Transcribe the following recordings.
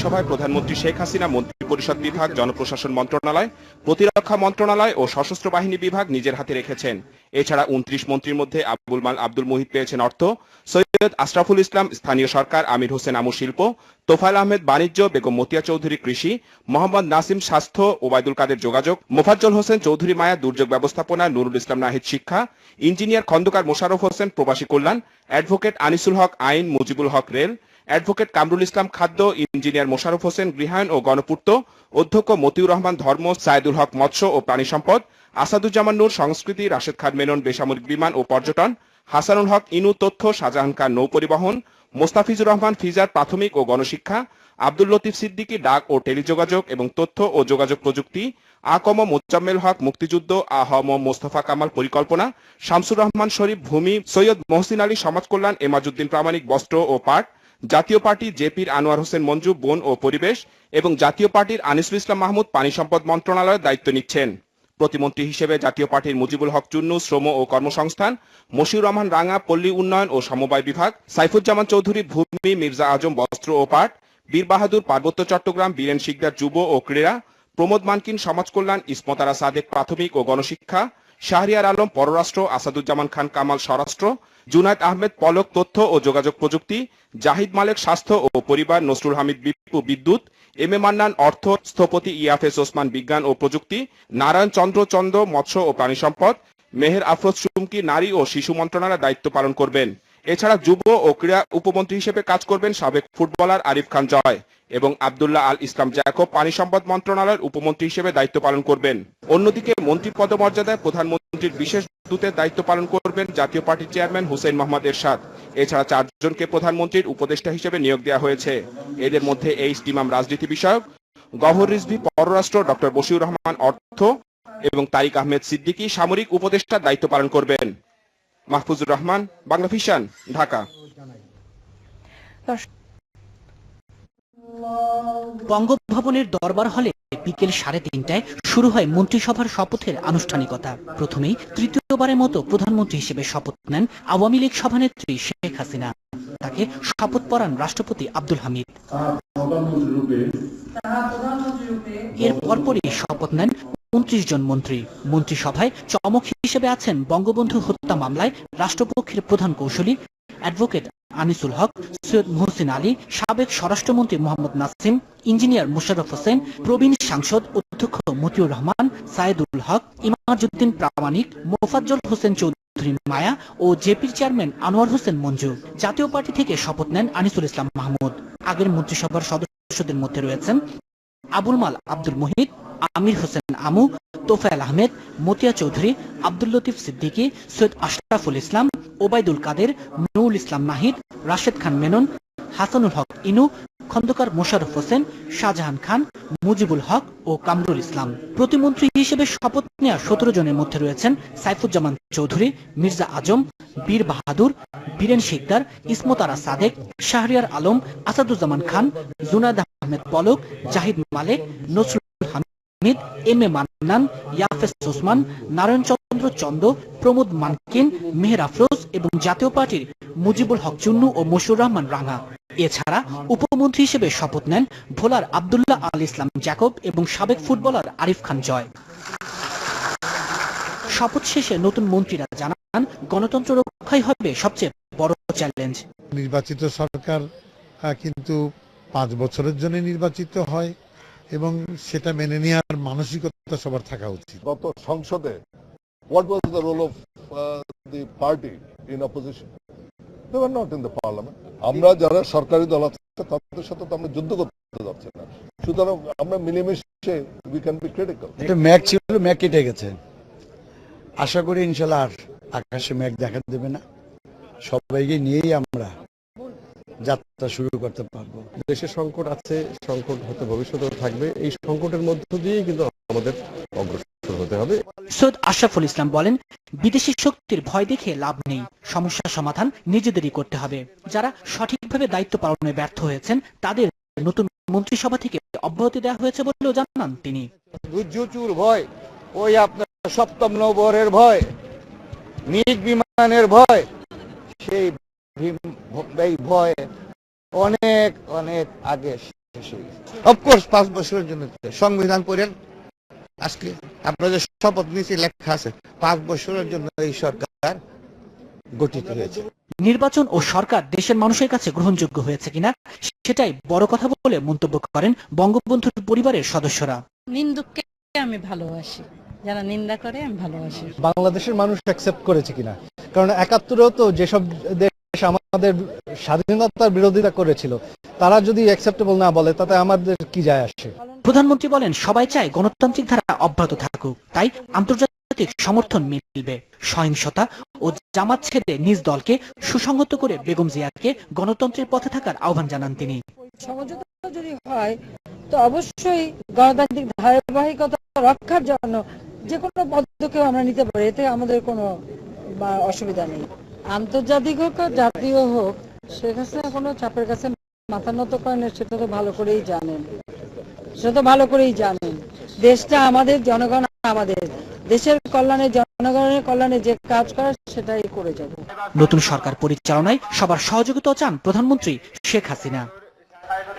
মন্ত্রিসভায় প্রধানমন্ত্রী শেখ হাসিনা মন্ত্রিপরিষদ বিভাগ, জনপ্রশাসন মন্ত্রণালয়, প্রতিরক্ষা মন্ত্রণালয় ও সশস্ত্র বাহিনী বিভাগ নিজের হাতে রেখেছেন। এছাড়া উনত্রিশ মন্ত্রীর মধ্যে আবুল মাল আব্দুল মুহিত পেয়েছেন অর্থ। সৈয়দ আশরাফুল ইসলাম, স্থানীয় সরকার, আমির হোসেন আমু শিল্প, তোফায়েল আহমেদ বাণিজ্য, বেগম মতিয়া চৌধুরী কৃষি, মোহাম্মদ নাসিম স্বাস্থ্য ওবায়দুল কাদের যোগাযোগ, মোফাজ্জল হোসেন চৌধুরী মায়া, দুর্যোগ ব্যবস্থাপনা, নুরুল ইসলাম নাহিদ শিক্ষা, ইঞ্জিনিয়ার খন্দকার মোশাররফ হোসেন, প্রবাসী কল্যাণ, অ্যাডভোকেট আনিসুল হক, আইন, মুজিবুল হক রেল অ্যাডভোকেট কামরুল ইসলাম খাদ্য, ইঞ্জিনিয়ার মোশারফ হোসেন গৃহায়ন ও গণপূর্ত, অধ্যক্ষ মতিউর রহমান ধর্ম, সাইদুল হক মৎস্য ও প্রাণী সম্পদ, আসাদুজ্জামান নূর সংস্কৃতি, রাশেদ খান মেনন, বেসামরিক বিমান ও পর্যটন, হাসানুল হক ইনু তথ্য, শাহজাহান খান নৌ পরিবহন, মোস্তাফিজুর রহমান ফিজার প্রাথমিক ও গণশিক্ষা, আব্দুল লতিফ সিদ্দিকী ডাক ও টেলিযোগাযোগ এবং তথ্য ও যোগাযোগ প্রযুক্তি, আকম মোজাম্মেল হক মুক্তিযুদ্ধ, আহম মোস্তফা কামাল পরিকল্পনা, শামসুর রহমান শরীফ ভূমি, সৈয়দ মহসিন আলী সমাজ কল্যাণ, এমাজউদ্দিন প্রামাণিক বস্ত্র ও পাট জাতীয় পার্টি জেপির আনোয়ার হোসেন মঞ্জু, বন ও পরিবেশ এবং জাতীয় পার্টির আনিসুল ইসলাম মাহমুদ পানি সম্পদ মন্ত্রণালয়ের দায়িত্ব নিচ্ছেন। প্রতিমন্ত্রী হিসেবে জাতীয় পার্টির মুজিবুল হক চুন্নু, শ্রম ও কর্মসংস্থান, মশিউর রহমান রাঙা পল্লী উন্নয়ন ও সমবায় বিভাগ, সাইফুজ্জামান চৌধুরী, ভূমি, মির্জা আজম বস্ত্র ও পাট, বীর বাহাদুর, পার্বত্য চট্টগ্রাম, বীরেন শিকদার যুব ও ক্রীড়া, প্রমোদ মানকিন, সমাজ কল্যাণ, ইসমতারা সাদেক প্রাথমিক ও গণশিক্ষা, শাহরিয়ার আলম, পররাষ্ট্র, আসাদুজ্জামান খান কামাল, স্বরাষ্ট্র জুনায়দ আহমেদ পলক তথ্য ও যোগাযোগ প্রযুক্তি, জাহিদ মালেক স্বাস্থ্য ও পরিবার, নসরুল হামিদ বিপ্পু বিদ্যুৎ, এম এ মান্নান অর্থ, স্থপতি ইয়াফেস ওসমান বিজ্ঞান ও প্রযুক্তি, নারায়ণ চন্দ্র চন্দ্র মৎস্য ও প্রাণী সম্পদ, মেহের আফরোজ চুমকি নারী ও শিশু মন্ত্রণালয়ের দায়িত্ব পালন করবেন। এছাড়া যুব ও ক্রীড়া উপমন্ত্রী হিসেবে কাজ করবেন সাবেক ফুটবলার আরিফ খান জয় এবং আবদুল্লাহ আল ইসলাম জ্যাকব পানি সম্পদ মন্ত্রণালয়ের উপমন্ত্রী হিসেবে দায়িত্ব পালন করবেন। অন্যদিকে মন্ত্রী পদমর্যাদায় প্রধানমন্ত্রীর বিশেষ দূতের দায়িত্ব পালন করবেন জাতীয় পার্টির চেয়ারম্যান হুসেন মোহাম্মদ এরশাদ। এছাড়া চারজনকে প্রধানমন্ত্রীর উপদেষ্টা হিসেবে নিয়োগ দেওয়া হয়েছে। এদের মধ্যে এইচ ইমাম রাজনীতি বিষয়ক গহর রিজভি, পররাষ্ট্র ডক্টর বশিউর রহমান অর্থ এবং তারিক আহমেদ সিদ্দিকী সামরিক উপদেষ্টার দায়িত্ব পালন করবেন। মাহফুজুর রহমান, বাংলা ভিশন, ঢাকা। বঙ্গভবনের দরবার হলে বিকেল সাড়ে তিনটায় শুরু হয় মন্ত্রিসভার শপথের আনুষ্ঠানিকতা। প্রথমেই তৃতীয়বারের মতো প্রধানমন্ত্রী হিসেবে শপথ নেন আওয়ামী লীগ সভানেত্রী শেখ হাসিনা। তাকে শপথ পড়ান রাষ্ট্রপতি আব্দুল হামিদ। এর পরপরই শপথ নেন উনত্রিশ জন মন্ত্রী। মন্ত্রিসভায় চমক হিসেবে আছেন বঙ্গবন্ধু হত্যা মামলায় রাষ্ট্রপক্ষের প্রধান কৌশলী অ্যাডভোকেট আনিসুল হক, সৈয়দ মোহসিন আলী, সাবেক স্বরাষ্ট্রমন্ত্রী মোহাম্মদ নাসিম, ইঞ্জিনিয়ার মোশাররফ হোসেন, প্রবীণ সাংসদ অধ্যক্ষ মতিউর রহমান সায়েদুল হক ইমাজউদ্দিন প্রামাণিক, মোফাজ্জল হোসেন চৌধুরী মায়া ও জেপির চেয়ারম্যান আনোয়ার হোসেন মঞ্জু। জাতীয় পার্টি থেকে শপথ নেন আনিসুল ইসলাম মাহমুদ। আগের মন্ত্রিসভার সদস্যদের মধ্যে রয়েছেন আবুল মাল আব্দুল মুহিত, আমির হোসেন আমু, তোফায়েল আহমেদ, মতিয়া চৌধুরী, আব্দুল লতিফ সিদ্দিকী, সৈয়দ আশরাফুল ইসলাম ওবায়দুল কাদের, নুরুল ইসলাম নাহিদ, রাশেদ খান মেনন, হাসানুল হক ইনু, খন্দকার মোশাররফ হোসেন, শাহজাহান খান, মুজিবুল হক ও কামরুল ইসলাম। প্রতিমন্ত্রী হিসেবে শপথ নেওয়া সতেরো জনের মধ্যে রয়েছেন সাইফুজ্জামান চৌধুরী, মির্জা আজম, বীর বাহাদুর, বীরেন শিকদার ইসমতারা সাদেক, শাহরিয়ার আলম, আসাদুজ্জামান খান জুনাদ আহমেদ পলক, জাহিদ মালেক, নসরুল হামিদ, এম এ মান্নান, ইয়াফেস ওসমান, নারায়ণ চন্দ্র চন্দ, প্রমোদ মানকিন, মেহের আফরোজ এবং জাতীয় পার্টির মুজিবুল হক চুন্নু ও মশুর রহমান রাঙা। এছাড়া উপমন্ত্রী হিসেবে শপথ নেন ভোলার আবদুল্লাহ আল ইসলাম জ্যাকব এবং সাবেক ফুটবলার আরিফ খান জয়। শপথ শেষে নতুন মন্ত্রীরা জানান, গণতন্ত্র রক্ষাই হবে সবচেয়ে বড় চ্যালেঞ্জ। নির্বাচিত সরকার কিন্তু পাঁচ বছরের জন্য নির্বাচিত হয়। এবং সেটা মেনে নেওয়ার মানসিকতা সবার থাকা উচিত। গত সংসদে what was the role of uh, the party in opposition? They were not in the parliament. আমরা যারা সরকারি দল আছে তাদের সাথে তো আমরা যুদ্ধ করতে যাচ্ছি না। সুতরাং আমরা মিলেমিশে উই ক্যান বি ক্রিটিক্যাল একটা ম্যাগ ছিল ম্যাক কেটে গেছে। আশা করি ইনশাল্লাহ আর আকাশে ম্যাক দেখা দেবে না। সবাইকে নিয়েই আমরা যাত্রা শুরু করতে পারব। দেশে সংকট আছে সংকট হতে ভবিষ্যতেও থাকবে। এই সংকটের মধ্য দিয়েই কিন্তু আমাদের অগ্রসর হতে হবে। সৈয়দ আশরাফুল ইসলাম বলেন বিদেশি শক্তির ভয় দেখে লাভ নেই সমস্যার সমাধান নিজেদেরই করতে হবে। যারা সঠিকভাবে দায়িত্ব পালনে ব্যর্থ হয়েছেন তাদের নতুন মন্ত্রিসভা থেকে অব্যাহতি দেওয়া হয়েছে বলেও জানান তিনি। দুর্যোচুর ভয় ওই আপনার সপ্তম নবরের ভয় মিগ বিমানের ভয় ভীম- এই ভয় অনেক অনেক আগে অফকোর্স পাঁচ বছরের জন্য সংবিধান পড়েন। আজকে আপনারা যে শপথ নিয়েছে লেখা আছে পাঁচ বছরের জন্য এই সরকার গঠিত হয়েছে। নির্বাচন ও সরকার দেশের মানুষের কাছে গ্রহণযোগ্য হয়েছে কিনা সেটাই বড় কথা বলে মন্তব্য করেন বঙ্গবন্ধুর পরিবারের সদস্যরা। নিন্দুককে আমি ভালোবাসি যারা নিন্দা করে আমি ভালোবাসি। বাংলাদেশের মানুষ অ্যাকসেপ্ট করেছে কিনা? কারণ একাত্তরেও তো যেসব দেশ আমাদের স্বাধীনতার বিরোধিতা করেছিল। তারা যদি অ্যাকসেপ্টেবল না বলে তাতে আমাদের কি যায় আসে? প্রধানমন্ত্রী বলেন সবাই চায় গণতান্ত্রিক ধারা অব্যাহত থাকুক তাই আন্তর্জাতিক সমর্থন মিলবে। সহিংসতা ও জামাত ছেড়ে নিজ দলকে সুসংহত করে বেগম জিয়াকে গণতন্ত্রের পথে থাকার আহ্বান জানান তিনি। সমঝোতা যদি হয় তো অবশ্যই গণতান্ত্রিক ধারাবাহিকতা রক্ষার জন্য যে কোনো পদক্ষেপ আমরা নিতে পারি এতে আমাদের কোনো বা, অসুবিধা নেই। আন্তর্জাতিক হোক আর জাতীয় হোক শেখ কোনো চাপের কাছে মাথা নত করেন সেটা তো ভালো করেই জানেন। সেটা তো ভালো করেই জানেন। দেশটা আমাদের, জনগণ আমাদের। দেশের কল্যাণে, জনগণের কল্যাণে যে কাজ করার সেটাই করে যাব। নতুন সরকার পরিচালনায় সবার সহযোগিতা চান প্রধানমন্ত্রী শেখ হাসিনা।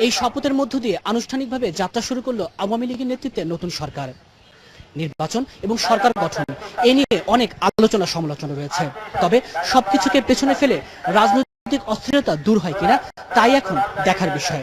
এই শপথের মধ্য দিয়ে আনুষ্ঠানিকভাবে যাত্রা শুরু করল আওয়ামী লীগের নেতৃত্বে নতুন সরকার। নির্বাচন এবং সরকার গঠন। এ নিয়ে অনেক আলোচনা সমালোচনা রয়েছে। তবে সবকিছুকে পেছনে ফেলে রাজনৈতিক অস্থিরতা দূর হয় কিনা, তাই এখন দেখার বিষয়।